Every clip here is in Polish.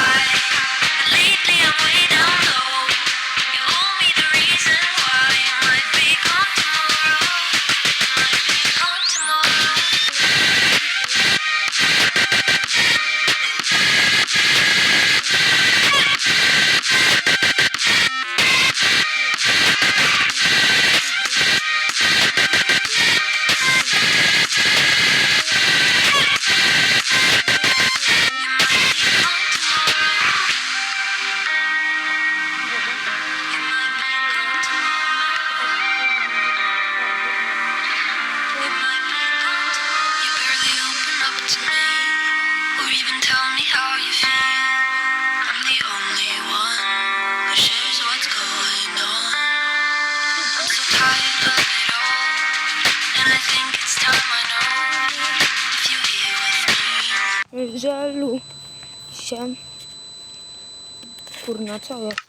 high. Lately I'm way down low. Się. Kurna, co jest?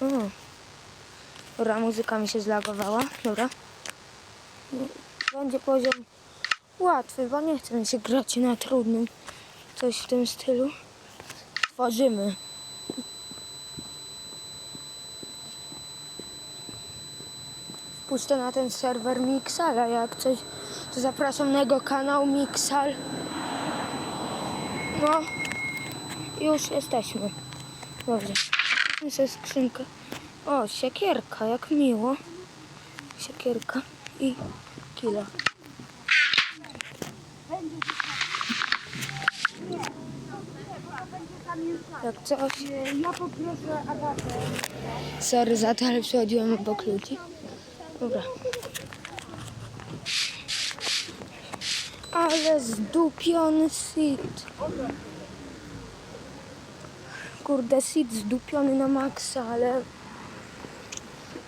O. Dobra, muzyka mi się zlagowała. Dobra. Będzie poziom łatwy, bo nie chce mi się grać na trudnym. Coś w tym stylu. Tworzymy. Wpuszczę na ten serwer Mixala. Jak coś, to zapraszam na jego kanał Mixal. No, już jesteśmy. Dobrze. Muszę skrzynkę. O, siekierka, jak miło. Siekierka i kilo. Jak coś. Ja poproszę Agatę. Sorry za to, ale przychodziłem obok ludzi. Dobra. Ale zdupiony sit. Kurde, sit zdupiony na maksa, ale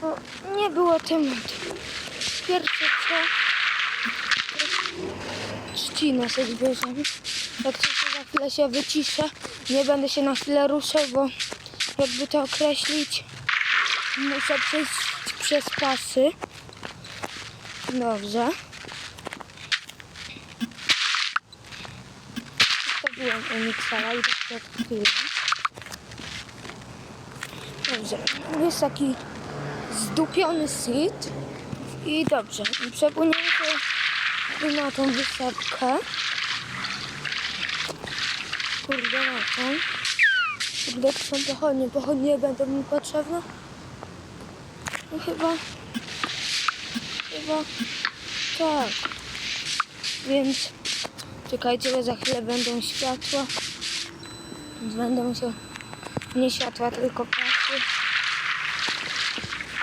no, nie było tematu. Pierwsze co, trzcinę sobie zbierzemy. Jak coś to za chwilę się wyciszę, nie będę się na chwilę ruszał, bo jakby to określić, muszę przejść przez pasy. Dobrze. Zostawiłem Unixala i przed chwilą. Dobrze. Jest taki zdupiony sit. I dobrze. I Przepłyniemy się na tą wysepkę. Kurde, na tą. Kurde, to są pochodnie. Pochodnie będą mi potrzebne. No chyba... Chyba... Tak. Więc... Czekajcie, bo za chwilę będą światła. Będą się... Nie światła, tylko pasy.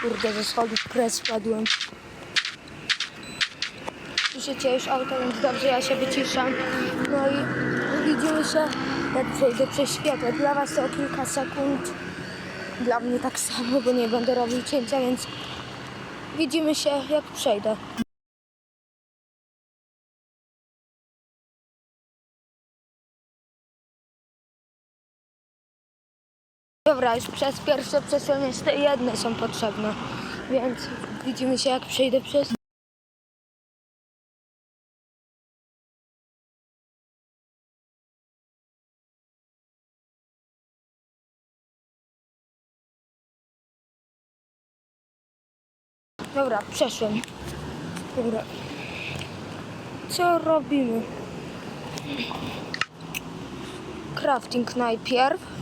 Kurde, ze schodów kres spadłem. Słyszycie już auto, więc dobrze, ja się wyciszam. No i widzimy się, jak przejdę przez światło. Dla was to o kilka sekund. Dla mnie tak samo, bo nie będę robił cięcia, więc widzimy się, jak przejdę. Dobra, już przez pierwsze przesłanie jeszcze jedne są potrzebne, więc widzimy się, jak przejdę przez... Dobra, przeszłem. Dobra. Co robimy? Crafting najpierw.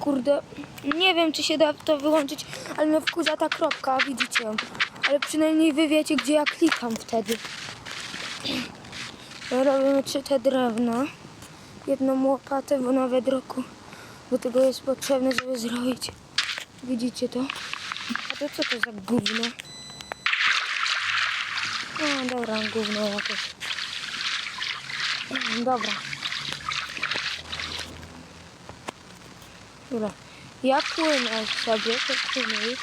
Kurde, nie wiem czy się da to wyłączyć, ale mnie wkurza ta kropka, widzicie ją. Ale przynajmniej wy wiecie, gdzie ja klikam wtedy. Robimy trzy te drewna. Jedną łopatę, bo nawet roku do tego jest potrzebne, żeby zrobić. Widzicie to? A to co to za gówno? No dobra, gówno jakieś. Dobra. Dobra. Ja płynę sobie, to płynę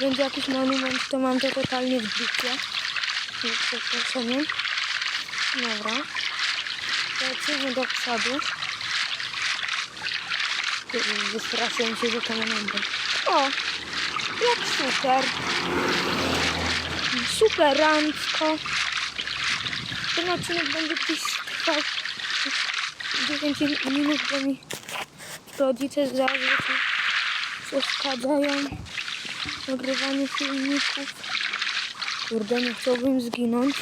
będzie jakiś monument, to mam to totalnie w dupie. Z przeproszeniem. Dobra. Lecimy do przodu. Wystraszyłem się, że to monument. O! Jak super. Super rancko. Ten odcinek będzie gdzieś trwał 10 minut, bo mi rodzice zazwyczaj przeszkadzają w nagrywaniu filmików. Kurde, nie chciałbym zginąć.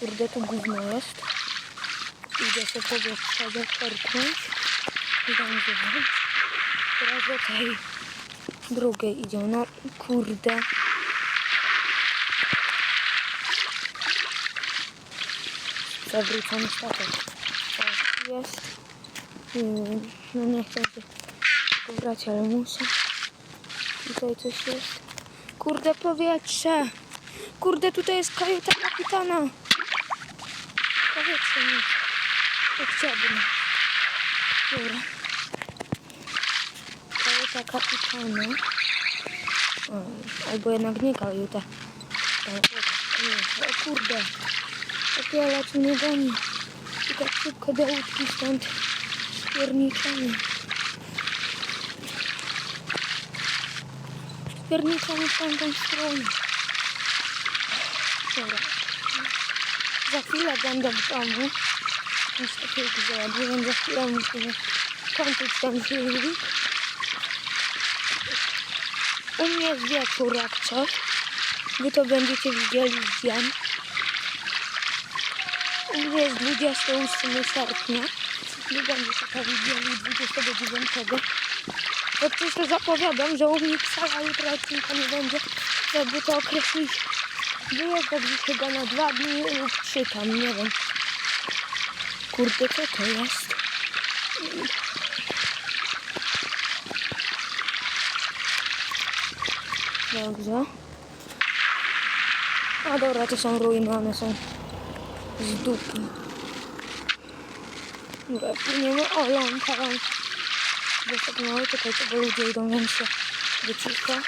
Kurde, to gówno jest. Idę sobie powietrza zaczerpnąć. Zjechać. Teraz do tej drugiej idzie. No kurde. Przewrócony statek. O, jest. No nie chcę się pobrać, ale muszę. Tutaj coś jest. Kurde, powietrze. Kurde, tutaj jest kajuta kapitana. Powietrze nie. To chciałbym. Dobra. Kajuta kapitana. O, albo jednak nie kajuta. O, nie, o kurde. Opiela tu nie goni. Tak szybko do łódki stąd spierniczamy. Spierniczamy w tamtą stronę. Dobra. Za chwilę będę w domu. Już gdzie, więc za chwilę musimy kończyć ten filmik. U mnie jest wieczór jak coś. Wy to będziecie widzieli w dzień. Mnie jest 28 sierpnia. Wy będziecie to widzieli 29. Jak coś to zapowiadam, że u mnie wcale jutro odcinka nie będzie, żeby to określić. Wyjeżdżam dziś chyba na dwa dni lub trzy tam, nie wiem. Kurde, co to jest? Dobrze. A dobra, to są ruiny, one są z dupy. Dobra, płyniemy. O, ląka, ląka. Jest tak mały, czekajcie, bo ludzie idą, więc się wyciszę.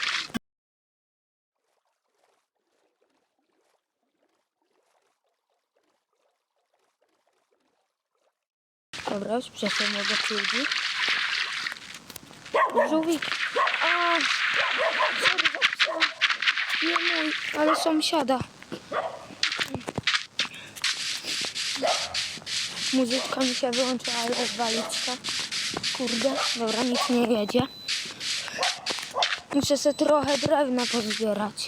Dobra, już przeszłem obok ludzi. Żółwik. A, sorry. Nie mój, ale sąsiada. Muzyczka mi się wyłączyła, ale waliczka. Kurde, dobra, nic nie jedzie. Muszę sobie trochę drewna pozbierać.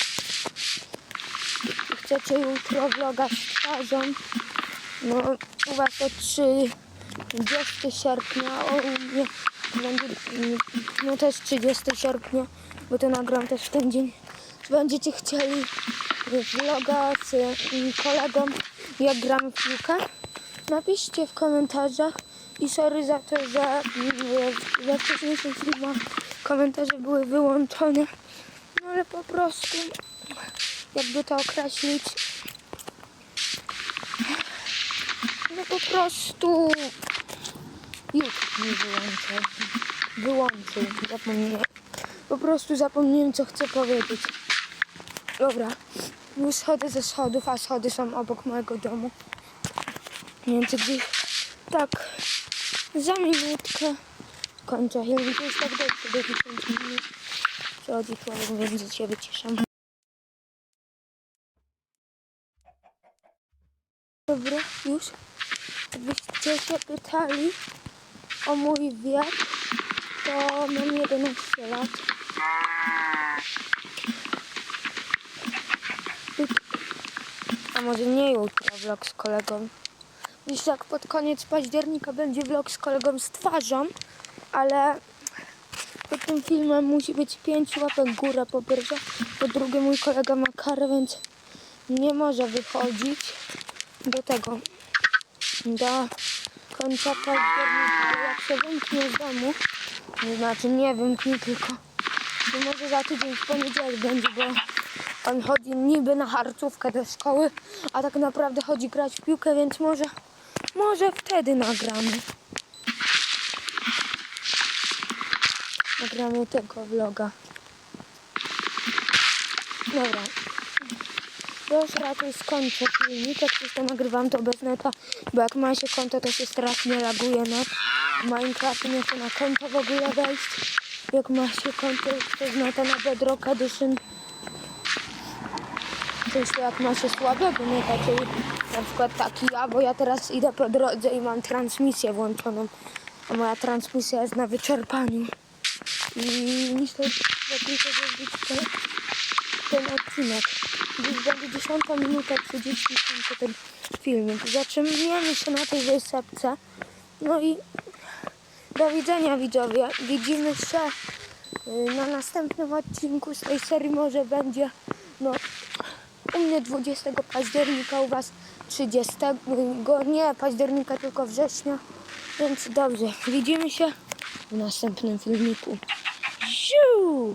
Chcecie jutro vloga z twarzą? No, u was to 30 sierpnia, a u mnie będzie, no też 30 sierpnia, bo to nagram też w ten dzień. Będziecie chcieli vloga z mm, kolegą, jak gramy w piłkę? Napiszcie w komentarzach i sorry za to, że we wcześniejszych filmach komentarze były wyłączone. No ale po prostu, jakby to określić, no po prostu YouTube mi wyłączył. Wyłączył, zapomniałem. Po prostu zapomniałem, co chcę powiedzieć. Dobra, już schodzę ze schodów, a schody są obok mojego domu. Więc gdzieś tak za minutkę kończę film. To jest tak dobrze do 10 minut. Przechodzi człowiek, więc się wyciszam. Dobra, już. Jakbyście się pytali o mój wiek, to mam 11 lat. A może nie jutro vlog z kolegą. Dziś jak pod koniec października będzie vlog z kolegą z twarzą, ale pod tym filmem musi być 5 łapek w górę. Po pierwsze, po drugie mój kolega ma karę, więc nie może wychodzić do tego, do końca października, jak się wymknie z domu, to znaczy nie wymknie tylko, to może za tydzień w poniedziałek będzie, bo on chodzi niby na harcówkę do szkoły, a tak naprawdę chodzi grać w piłkę, więc może, może wtedy nagramy. Nagramy tego vloga. Dobra. Już raczej skończę filmik, jak coś to nagrywam to bez neta, bo jak ma się konto to się strasznie laguje net. W Minecraft nie chce na konto w ogóle wejść. Jak ma się konto to z neta na Bedrock Edition. To jest jak ma się słabego neta, czyli Na przykład taki ja, bo ja teraz idę po drodze i mam transmisję włączoną. A moja transmisja jest na wyczerpaniu. I niestety tylko zrobić ten, ten odcinek. Gdzieś będzie 10 minuta 30 kończę ten filmik. Zatrzymujemy się na tej wysepce. No i do widzenia widzowie. Widzimy się y, na następnym odcinku z tej serii. Może będzie u mnie 20 października, u Was 30, nie października, tylko września. Więc dobrze, widzimy się w następnym filmiku. Ziu!